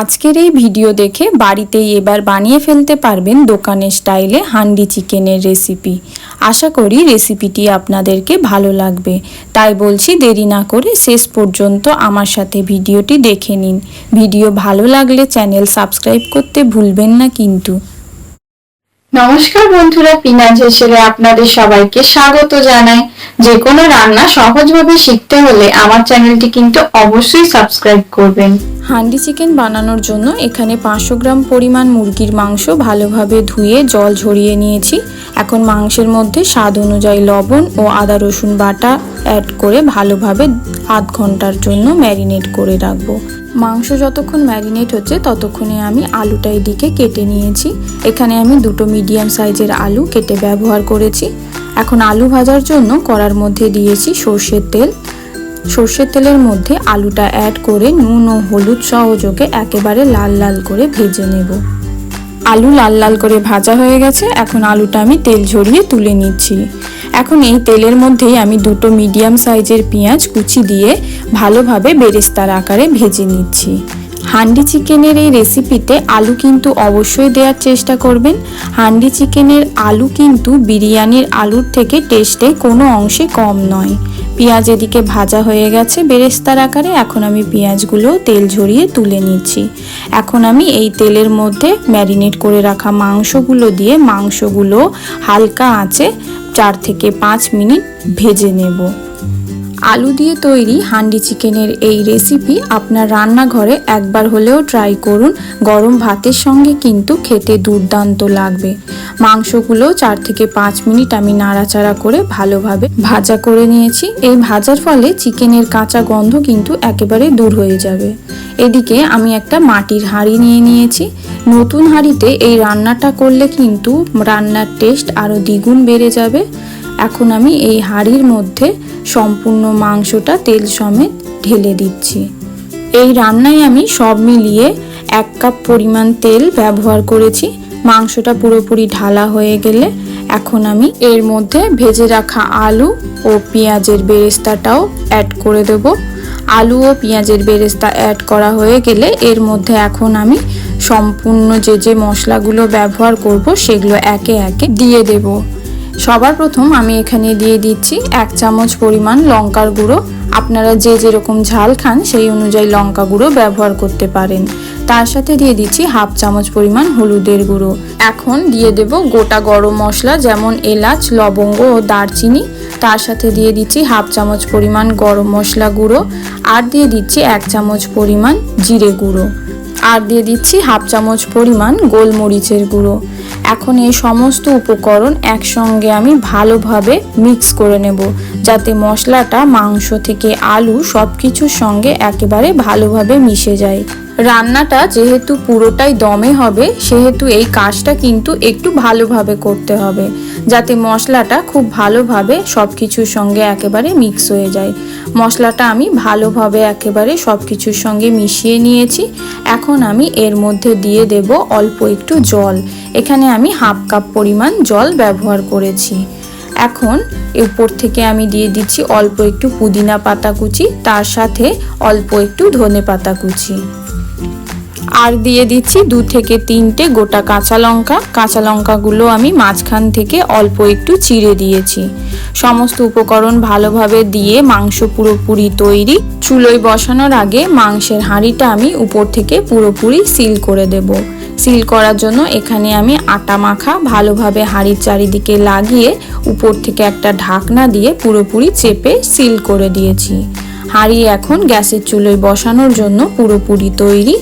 আজকের এই ভিডিও দেখে বাড়িতেই এবার বানিয়ে ফেলতে পারবেন দোকানের স্টাইলে হান্ডি চিকেনের রেসিপি। আশা করি রেসিপিটি আপনাদেরকে ভালো লাগবে। তাই বলছি দেরি না করে শেষ পর্যন্ত আমার সাথে ভিডিওটি দেখে নিন। ভিডিও ভালো লাগলে চ্যানেল সাবস্ক্রাইব করতে ভুলবেন না কিন্তু। নমস্কার বন্ধুরা, পিনাজ হেসেলে আপনাদের সবাইকে স্বাগত জানাই। যে কোনো রান্না সহজভাবে শিখতে হলে আমার চ্যানেলটি কিন্তু অবশ্যই সাবস্ক্রাইব করবেন। হান্ডি চিকেন বানানোর জন্য এখানে পাঁচশো গ্রাম পরিমাণ মুরগির মাংস ভালোভাবে ধুয়ে জল ঝরিয়ে নিয়েছি। এখন মাংসের মধ্যে স্বাদ অনুযায়ী লবণ ও আদা রসুন বাটা অ্যাড করে ভালোভাবে আধ ঘণ্টার জন্য ম্যারিনেট করে রাখব। মাংস যতক্ষণ ম্যারিনেট হচ্ছে ততক্ষণে আমি আলুটা এদিকে কেটে নিয়েছি। এখানে আমি দুটো মিডিয়াম সাইজের আলু কেটে ব্যবহার করেছি। এখন আলু ভাজার জন্য কড়ার মধ্যে দিয়েছি সর্ষের তেল। সর্ষের তেলের মধ্যে আলুটা অ্যাড করে নুন ও হলুদ সহযোগে একেবারে লাল লাল করে ভেজে নেব। আলু লাল লাল করে ভাজা হয়ে গেছে। এখন আলুটা আমি তেল ঝরিয়ে তুলে নিচ্ছি। এখন এই তেলের মধ্যেই আমি দুটো মিডিয়াম সাইজের পেঁয়াজ কুচি দিয়ে ভালোভাবে বেরেস্তার আকারে ভেজে নিচ্ছি। হান্ডি চিকেনের এই রেসিপিতে আলু কিন্তু অবশ্যই দেওয়ার চেষ্টা করবেন। হান্ডি চিকেনের আলু কিন্তু বিরিয়ানির আলুর থেকে টেস্টে কোনো অংশে কম নয়। পেঁয়াজ এদিকে ভাজা হয়ে গেছে বেরেস্তার আকারে, এখন আমি পেঁয়াজগুলো তেল ঝরিয়ে তুলে নিচ্ছি। এখন আমি এই তেলের মধ্যে ম্যারিনেট করে রাখা মাংসগুলো দিয়ে মাংসগুলো হালকা আঁচে চার থেকে পাঁচ মিনিট ভেজে নেব। আলু দিয়ে তৈরি হান্ডি চিকেনের এই রেসিপি আপনার রান্নাঘরে একবার হলেও ট্রাই করুন। গরম ভাতের সঙ্গে কিন্তু খেতে দুর্দান্ত লাগবে। মাংসগুলো চার থেকে পাঁচ মিনিট আমি নাড়াচাড়া করে ভালোভাবে ভাজা করে নিয়েছি। এই ভাজার ফলে চিকেনের কাঁচা গন্ধ কিন্তু একেবারে দূর হয়ে যাবে। এদিকে আমি একটা মাটির হাঁড়ি নিয়ে নিয়েছি। নতুন হাঁড়িতে এই রান্নাটা করলে কিন্তু রান্নার টেস্ট আরও দ্বিগুণ বেড়ে যাবে। এখন আমি এই হাঁড়ির মধ্যে সম্পূর্ণ মাংসটা তেল সমেত ঢেলে দিচ্ছি। এই রান্নায় আমি সব মিলিয়ে এক কাপ পরিমাণ তেল ব্যবহার করেছি। মাংসটা পুরোপুরি ঢালা হয়ে গেলে এখন আমি এর মধ্যে ভেজে রাখা আলু ও পেঁয়াজের বেরেস্তাটাও অ্যাড করে দেব। আলু ও পেঁয়াজের বেরেস্তা অ্যাড করা হয়ে গেলে এর মধ্যে এখন আমি সম্পূর্ণ যে যে মশলাগুলো ব্যবহার করব সেগুলো একে একে দিয়ে দেবো। সবার প্রথম আমি এখানে দিয়ে দিচ্ছি এক চামচ পরিমাণ লঙ্কার গুঁড়ো। আপনারা যে, যেরকম ঝাল খান সেই অনুযায়ী লঙ্কা গুঁড়ো ব্যবহার করতে পারেন। তার সাথে দিয়ে দিচ্ছি হাফ চামচ পরিমাণ হলুদের গুঁড়ো। এখন দিয়ে দেব গোটা গরম মশলা যেমন এলাচ, লবঙ্গ ও দারচিনি। তার সাথে দিয়ে দিচ্ছি হাফ চামচ পরিমাণ গরম মশলা গুঁড়ো, আর দিয়ে দিচ্ছি এক চামচ পরিমাণ জিরে গুঁড়ো, আর দিয়ে দিচ্ছি হাফ চামচ পরিমাণ গোলমরিচের গুঁড়ো। এখন এই সমস্ত উপকরণ একসঙ্গে আমি ভালোভাবে মিক্স করে নেব, যাতে মশলাটা, মাংস থেকে আলু সব কিছুর সঙ্গে একেবারে ভালোভাবে মিশে যায়। রান্নাটা যেহেতু পুরোটাই দমে হবে, সেহেতু এই কাজটা কিন্তু একটু ভালোভাবে করতে হবে। যাতে মশলাটা খুব ভালোভাবে সব কিছুর সঙ্গে একেবারে মিক্স হয়ে যায়। মশলাটা আমি ভালোভাবে একেবারে সব কিছুর সঙ্গে মিশিয়ে নিয়েছি। এখন আমি এর মধ্যে দিয়ে দেব অল্প একটু জল। এখানে আমি হাফ কাপ পরিমাণ জল ব্যবহার করেছি। এখন উপর থেকে আমি দিয়ে দিচ্ছি অল্প একটু পুদিনা পাতা কুচি তার সাথে অল্প একটু ধনে পাতা কুচি আর দিয়ে দিচ্ছি দু থেকে তিনটে গোটা কাঁচা লঙ্কা। কাঁচা লঙ্কাগুলো আমি মাঝখান থেকে অল্প একটু চিড়ে দিয়েছি। সমস্ত উপকরণ ভালোভাবে দিয়ে মাংস পুরোপুরি তৈরি। চুলোয় বসানোর আগে মাংসের হাঁড়িটা আমি উপর থেকে পুরোপুরি সিল করে দেব। সিল করার জন্য এখানে আমি আটা মাখা ভালোভাবে হাঁড়ির চারিদিকে লাগিয়ে উপর থেকে একটা ঢাকনা দিয়ে পুরোপুরি চেপে সিল করে দিয়েছি। হাঁড়ি এখন গ্যাসের চুলোয় বসানোর জন্য পুরোপুরি তৈরি।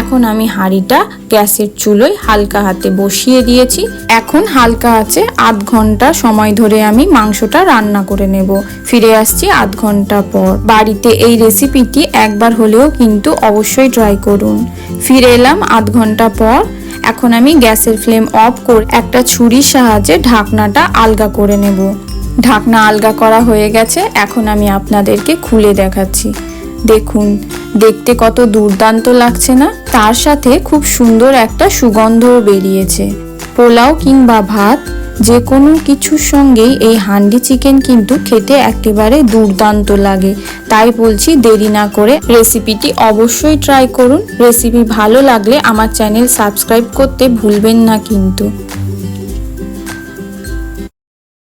এখন আমি হাঁড়িটা গ্যাসের চুলোয় হালকা হাতে বসিয়ে দিয়েছি। এখন হালকা আছে আধ ঘণ্টা সময় ধরে আমি মাংসটা রান্না করে নেব। ফিরে আসছি আধ ঘণ্টা পর। বাড়িতে এই রেসিপিটি একবার হলেও কিন্তু অবশ্যই ট্রাই করুন। ফিরে এলাম আধ ঘণ্টা পর। এখন আমি গ্যাসের ফ্লেম অফ করে একটা ছুরির সাহায্যে ঢাকনাটা আলগা করে নেব। ঢাকনা আলগা করা হয়ে গেছে, এখন আমি আপনাদেরকে খুলে দেখাচ্ছি। দেখুন, দেখতে কত দুর্দান্ত লাগছে না? তার সাথে খুব সুন্দর একটা সুগন্ধও বেরিয়েছে। পোলাও কিংবা ভাত যে কোনো কিছুর সঙ্গেই এই হান্ডি চিকেন কিন্তু খেতে একেবারে দুর্দান্ত লাগে। তাই বলছি দেরি না করে রেসিপিটি অবশ্যই ট্রাই করুন। রেসিপি ভালো লাগলে আমার চ্যানেল সাবস্ক্রাইব করতে ভুলবেন না কিন্তু।